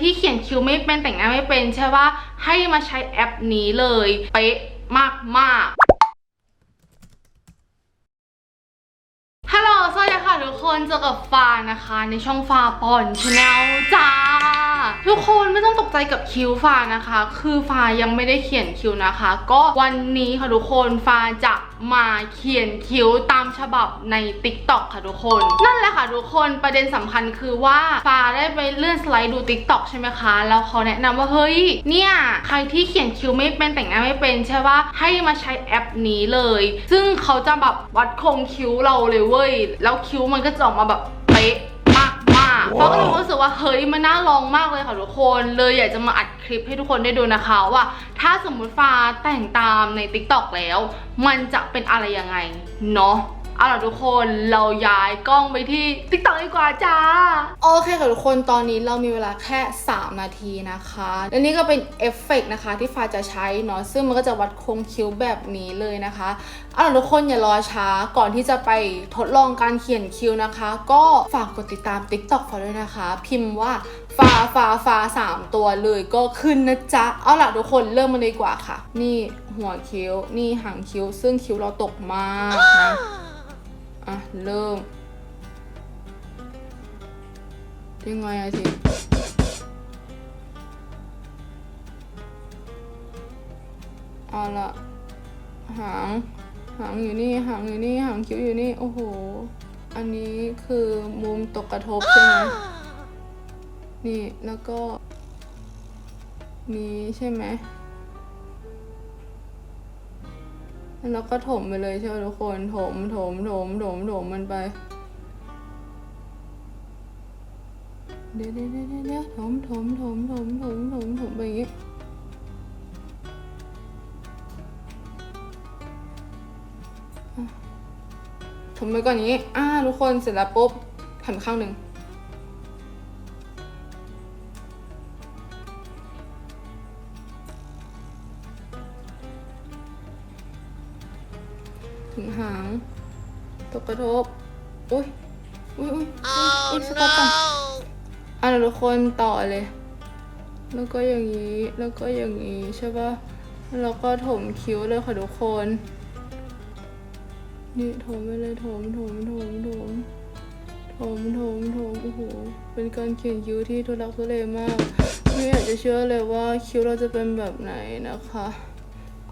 ที่เขียนคิ้วไม่เป็นแต่งหน้าไม่เป็นใช่ว่าให้มาใช้แอปนี้เลยเป๊ะมากมากๆฮัลโหลสวัสดีค่ะทุกคนเจอกับฟานะคะ ในช่องฟาปอนชาแนลจ้า ทุกคนไม่ต้องตกใจกับคิ้วฟานะคะ คือฟายังไม่ได้เขียนคิ้วนะคะ ก็วันนี้ค่ะทุกคนฟาจะมาเขียนคิ้วตามฉบับใน t ิ k t o k ค่ะทุกคน นั่นแหละค่ะทุกคนประเด็นสำคัญคือว่าฟาได้ไปเลื่อนสไลด์ดู t ิ k t o k ใช่ไหมคะแล้วเขาแนะนำว่าเฮ้ยเนี่ยใครที่เขียนคิ้วไม่เป็นแต่งหน้าไม่เป็นใช่ปะให้มาใช้แอปนี้เลย ซึ่งเขาจะแบบวัดโครงคิ้วเราเลยเว้ยแล้วคิ้วมันก็จะออกมาแบบเป๊ะ เพราะก็เลยรู้สึกว่าเฮ้ยมันน่าลองมากเลยค่ะทุกคน เลยอยากจะมาอัดคลิปให้ทุกคนได้ดูนะคะว่า ถ้าสมมุติฟ้าแต่งตามใน t ิ k t o k แล้ว มันจะเป็นอะไรยังไงเนาะ เอาล่ะทุกคนเราย้ายกล้องไปที่ t ิ k t o k ดีกว่าจ้า โอเคค่ะทุกคนตอนนี้เรามีเวลาแค่ 3 นาทีนะคะ และนี่ก็เป็นเอฟเฟกต์นะคะที่ฟ้าจะใช้เนาะซึ่งมันก็จะวัดโครงคิ้วแบบนี้เลยนะคะเอาล่ะทุกคนอย่ารอช้าก่อนที่จะไปทดลองการเขียนคิ้วนะคะ ก็ฝากกดติดตาม TikTok ฟ้าด้วยนะคะ พิมพ์ว่าฟ้าฟ้าฟ้าสามตัวเลยก็ขึ้นนะจ๊ะ เอาล่ะทุกคนเริ่มมาเลยดีกว่าค่ะ นี่หัวคิ้ว นี่หางคิ้ว ซึ่งคิ้วเราตกมากนะ เริ่ม ยังไงอะทีเอาละหาง หางอยู่นี่ หางอยู่นี่ หางคิ้วอยู่นี่ โอ้โห อันนี้คือมุมตกกระทบใช่ไหม นี่ แล้วก็ นี้ใช่ไหม แล้วก็ถมไปเลยใช่ไหมทุกคน ถม ถม ถม ถม ถมมันไป เดี๋ยวเดี๋ยวเดี๋ยวเด้ถม ถม ถม ถม ถม ถม ถมไปอย่างงี้ถมไปก่อนอย่างงี้ อ่า ทุกคน เสร็จแล้วปุ๊บหันข้างหนึ่ง ถึงหางตกกระทบอุ้ยอุ้ยอุ้ยอุ้ยอุ้ยสต็อปก่อนอะเดี๋ยวทุกคนต่อเลย แล้วก็อย่างนี้แล้วก็อย่างนี้ใช่ปะแล้วก็ถมคิ้วเลยค่ะทุกคนนี่ถมไปเลยถมถมถมถมถมถมถมโอ้โหเป็นการเขียนคิ้วที่ทุลักทุเลมาก ไม่อยากจะเชื่อเลยว่าคิ้วเราจะเป็นแบบไหนนะคะเ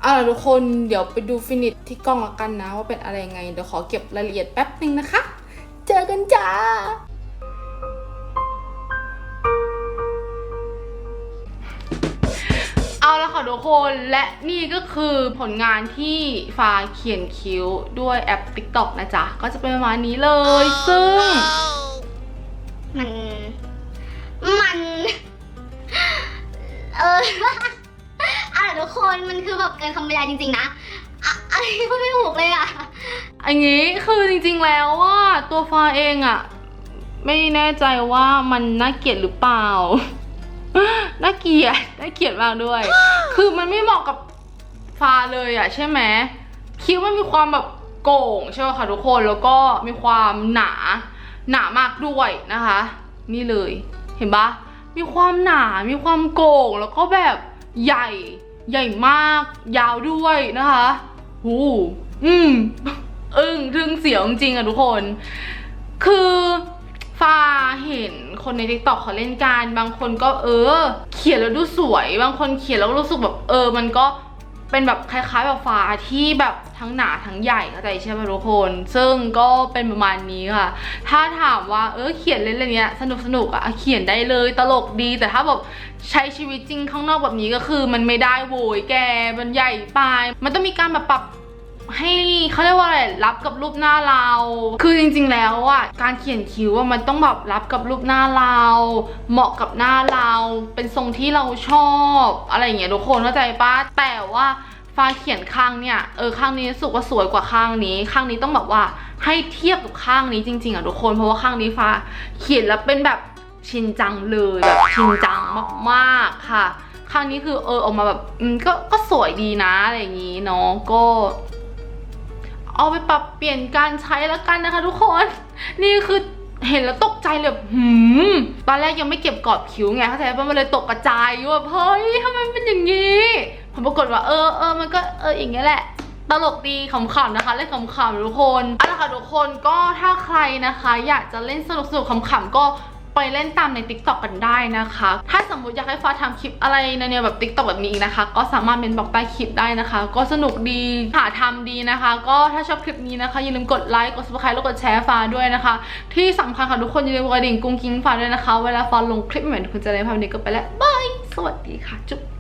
อาล่ะทุกคนเดี๋ยวไปดูฟินิชที่กล้องละกันนะ ว่าเป็นอะไรยังไง เดี๋ยวขอเก็บรายละเอียดแป๊บนึงนะคะ เจอกันจ้าเอาละค่ะทุกคนและนี่ก็คือผลงานที่ฟ้าเขียนคิ้วด้วยแอป TikTok นะจ๊ะ ก็จะเป็นประมาณนี้เลย ซึ่ง มัน มัน เอออะ ทุกคนมันคือแบบเกินคำบรรยายจริงๆนะอะอะไรพูดไม่ถูกเลยอะ อันนี้คือจริงๆแล้วว่าตัวฟ้าเองอะไม่แน่ใจว่ามันน่าเกลียดหรือเปล่า น่าเกลียดน่าเกลียดมากด้วย คือมันไม่เหมาะกับฟ้าเลยอะใช่ไหมคิ้วมันมีความแบบโก่งใช่ไหมคะทุกคนแล้วก็มีความหนาหนามากด้วยนะคะ นี่เลยเห็นปะมีความหนา มีความโก่งแล้วก็แบบใหญ่ ใหญ่มาก ยาวด้วยนะคะหูอืม อึ้งทึ่งเสียวจริงๆอะทุกคน คือฟ้าเห็นคนในทิกตอกเขาเล่นการ บางคนก็เออ เขียนแล้วดูสวย บางคนเขียนแล้วก็รู้สึกแบบเออ มันก็ เป็นแบบคล้ายๆแบบฟ้าที่แบบทั้งหนาทั้งใหญ่เข้าใจใช่ไหมทุกคน ซึ่งก็เป็นประมาณนี้ค่ะ ถ้าถามว่าเออเขียนเล่นอะไรเงี้ยสนุกสนุกๆอะเขียนได้เลยตลกดีแต่ถ้าแบบใช้ชีวิตจริงข้างนอกแบบนี้ก็คือ มันไม่ได้โวยแกมันใหญ่ไปมันต้องมีการแบบปรับให้เขาเรียกว่าอะไรรับกับรูปหน้าเรา คือจริงๆแล้วอะการเขียนคิ้วอะมันต้องแบบรับกับรูปหน้าเรา เหมาะกับหน้าเรา เป็นทรงที่เราชอบ อะไรอย่างเงี้ยทุกคนเข้าใจปะแต่ว่า ฟ้าเขียนข้างเนี่ยเออข้างนี้สุกว่าสวยกว่าข้างนี้ ข้างนี้ต้องแบบว่าให้เทียบกับข้างนี้จริงๆอะทุกคนเพราะว่าข้างนี้ฟ้าเขียนแล้วเป็นแบบชินจังเลยแบบชินจังมากๆค่ะ ข้างนี้คือเออออกมาแบบอืมก็ก็สวยดีนะอะไรอย่างงี้เนาะก็เอาไปปรับเปลี่ยนการใช้แล้วกันนะคะทุกคน นี่คือเห็นแล้วตกใจเลยแบบหืม ตอนแรกยังไม่เก็บกรอบคิ้วไงเข้าใจปะมันเลยตกกระจายว่าเฮ้ยทำไมเป็นอย่างนี้ ผมปรากฏว่าเออเออมันก็เอออย่างเงี้ยแหละตลกดีขำๆนะคะเล่นขำๆทุกคนเอาละค่ะทุกคนก็ถ้าใครนะคะ อยากจะเล่นสนุกๆขำๆก็ไปเล่นตามใน t ิ k t o k กันได้นะคะ ถ้าสมมุติอยากให้ฟ้าทำคลิปอะไรในแนวแบบ t ิ k t o k แบบนี้นะคะ ก็สามารถเมนบอกใต้คลิปได้นะคะ ก็สนุกดีหาทำดีนะคะ ก็ถ้าชอบคลิปนี้นะคะ อย่าลืมกดไลค์ กด subscribe แล้วกดแชร์ฟ้าด้วยนะคะ ที่สำคัญค่ะทุกคนอย่าลืมกระดิ่งกุ้งกิ้งฟ้าด้วยนะคะ เวลาฟ้าลงคลิปใหม่ๆคุณจะได้ภาพนี้ก็ไปแล้วบาย สวัสดีค่ะ จุ๊บ